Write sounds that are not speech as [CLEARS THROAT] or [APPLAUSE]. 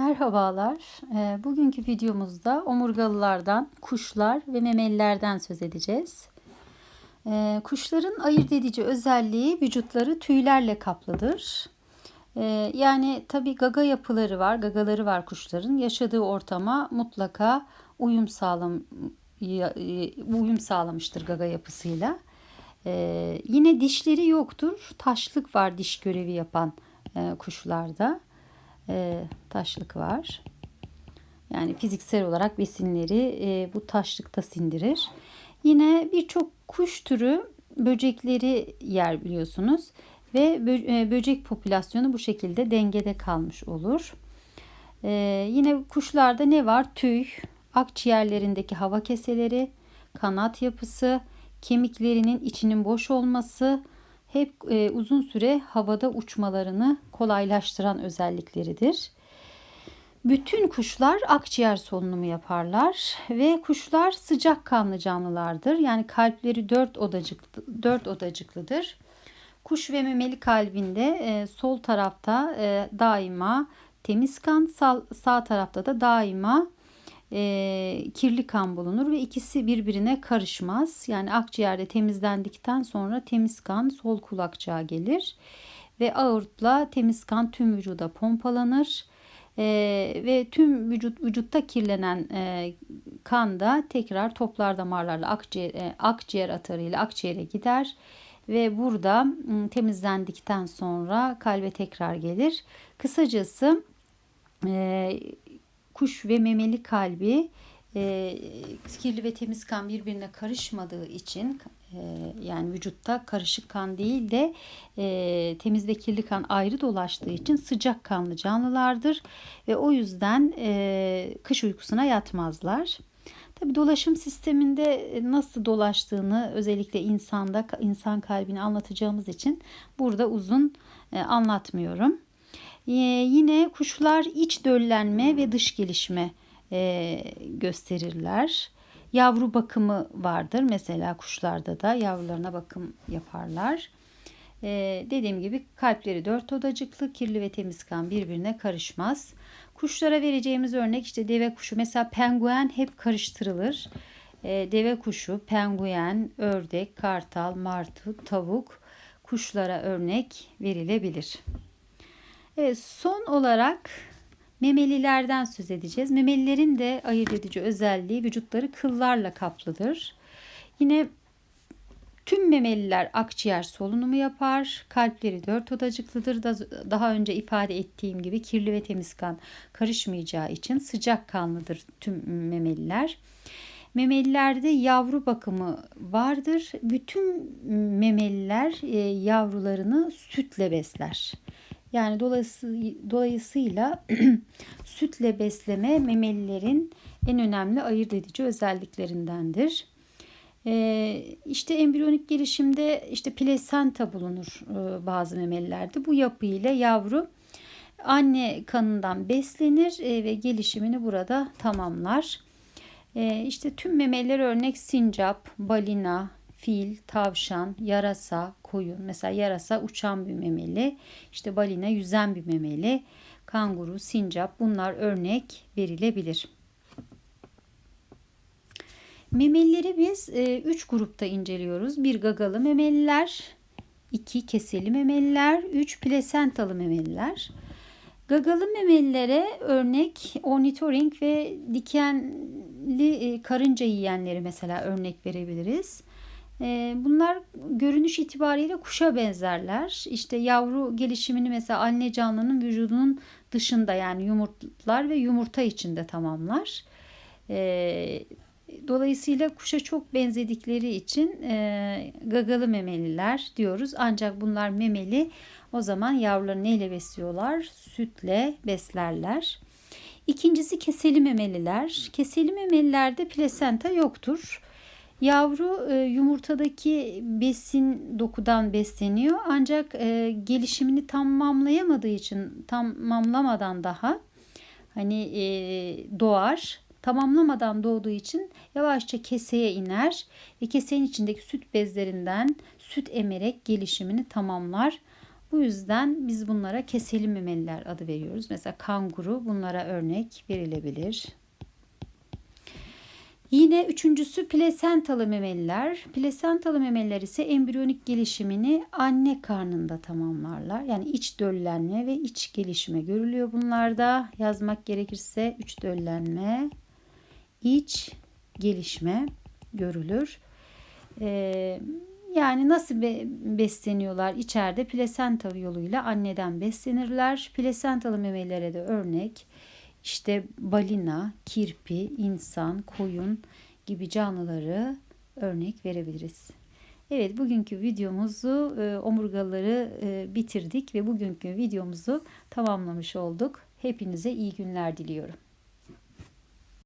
Merhabalar. Ee, Bugünkü videomuzda omurgalılardan, kuşlar ve memelilerden söz edeceğiz. Ee, Kuşların ayırt edici özelliği vücutları tüylerle kaplıdır. Ee, Yani tabi gaga yapıları var, gagaları var kuşların. Yaşadığı ortama mutlaka uyum sağlam e, uyum sağlamıştır gaga yapısıyla. Yine dişleri yoktur. Taşlık var diş görevi yapan e, kuşlarda e, taşlık var. Yani fiziksel olarak besinleri e, bu taşlıkta sindirir. Yine birçok kuş türü böcekleri yer biliyorsunuz ve e, böcek popülasyonu bu şekilde dengede kalmış olur. E, yine kuşlarda ne var? Tüy, akciğerlerindeki hava keseleri, kanat yapısı, kemiklerinin içinin boş olması, hep e, uzun süre havada uçmalarını kolaylaştıran özellikleridir. Bütün kuşlar akciğer solunumu yaparlar ve kuşlar sıcakkanlı canlılardır. Yani kalpleri dört odacık dört odacıklıdır. Kuş ve memeli kalbinde e, sol tarafta e, daima temiz kan, sağ, sağ tarafta da daima e, kirli kan bulunur ve ikisi birbirine karışmaz. Yani akciğerde temizlendikten sonra temiz kan sol kulakçığa gelir ve aortla temiz kan tüm vücuda pompalanır. E, ve tüm vücut vücutta kirlenen e, kan da tekrar toplar damarlarla akciğer, e, akciğer atarıyla akciğere gider ve burada temizlendikten sonra kalbe tekrar gelir. Kısacası e, kuş ve memeli kalbi e, kirli ve temiz kan birbirine karışmadığı için e, yani vücutta karışık kan değil de e, temiz ve kirli kan ayrı dolaştığı için sıcak kanlı canlılardır ve o yüzden e, kış uykusuna yatmazlar. Tabi dolaşım sisteminde nasıl dolaştığını özellikle insanda insan kalbini anlatacağımız için burada uzun e, anlatmıyorum. Ee, yine kuşlar iç döllenme ve dış gelişme e, gösterirler. Yavru bakımı vardır. Mesela kuşlarda da yavrularına bakım yaparlar. Ee, dediğim gibi kalpleri dört odacıklı, kirli ve temiz kan birbirine karışmaz. Kuşlara vereceğimiz örnek işte deve kuşu. Mesela penguen hep karıştırılır. Ee, deve kuşu, penguen, ördek, kartal, martı, tavuk kuşlara örnek verilebilir. Evet, son olarak memelilerden söz edeceğiz. Memelilerin de ayırt edici özelliği vücutları kıllarla kaplıdır. Yine tüm memeliler akciğer solunumu yapar. Kalpleri dört odacıklıdır. Daha önce ifade ettiğim gibi kirli ve temiz kan karışmayacağı için sıcak kanlıdır tüm memeliler. Memelilerde yavru bakımı vardır. Bütün memeliler e, yavrularını sütle besler. Yani dolayısıyla [CLEARS THROAT] sütle besleme memelilerin en önemli ayırt edici özelliklerindendir. Ee, işte embriyonik gelişimde işte plasenta bulunur e, bazı memelilerde. Bu yapı ile yavru anne kanından beslenir e, ve gelişimini burada tamamlar. E, işte tüm memeliler örnek sincap, balina, fil, tavşan, yarasa, koyun. Mesela yarasa uçan bir memeli, işte balina yüzen bir memeli, kanguru, sincap bunlar örnek verilebilir. Memelileri biz 3 e, grupta inceliyoruz. Bir gagalı memeliler, 2 keseli memeliler, 3 plasentalı memeliler. Gagalı memelilere örnek ornitoring ve dikenli e, karınca yiyenleri mesela örnek verebiliriz. Bunlar görünüş itibariyle kuşa benzerler. İşte yavru gelişimini mesela anne canlının vücudunun dışında yani yumurtlar ve yumurta içinde tamamlar. Dolayısıyla kuşa çok benzedikleri için gagalı memeliler diyoruz. Ancak bunlar memeli o zaman yavruları neyle besliyorlar? Sütle beslerler. İkincisi keseli memeliler. Keseli memelilerde plasenta yoktur. Yavru e, yumurtadaki besin dokudan besleniyor ancak e, gelişimini tamamlayamadığı için tamamlamadan daha hani e, doğar. Tamamlamadan doğduğu için yavaşça keseye iner ve kesenin içindeki süt bezlerinden süt emerek gelişimini tamamlar. Bu yüzden biz bunlara keseli memeliler adı veriyoruz. Mesela kanguru bunlara örnek verilebilir. Yine üçüncüsü plasentalı memeliler. Plasentalı memeliler ise embriyonik gelişimini anne karnında tamamlarlar. Yani iç döllenme ve iç gelişme görülüyor bunlarda. Yazmak gerekirse iç döllenme, iç gelişme görülür. Ee, yani nasıl be- besleniyorlar? İçeride plasenta yoluyla anneden beslenirler. Plasentalı memelilere de örnek işte balina, kirpi, insan, koyun gibi canlıları örnek verebiliriz. Evet bugünkü videomuzu e, omurgaları e, bitirdik ve bugünkü videomuzu tamamlamış olduk. Hepinize iyi günler diliyorum.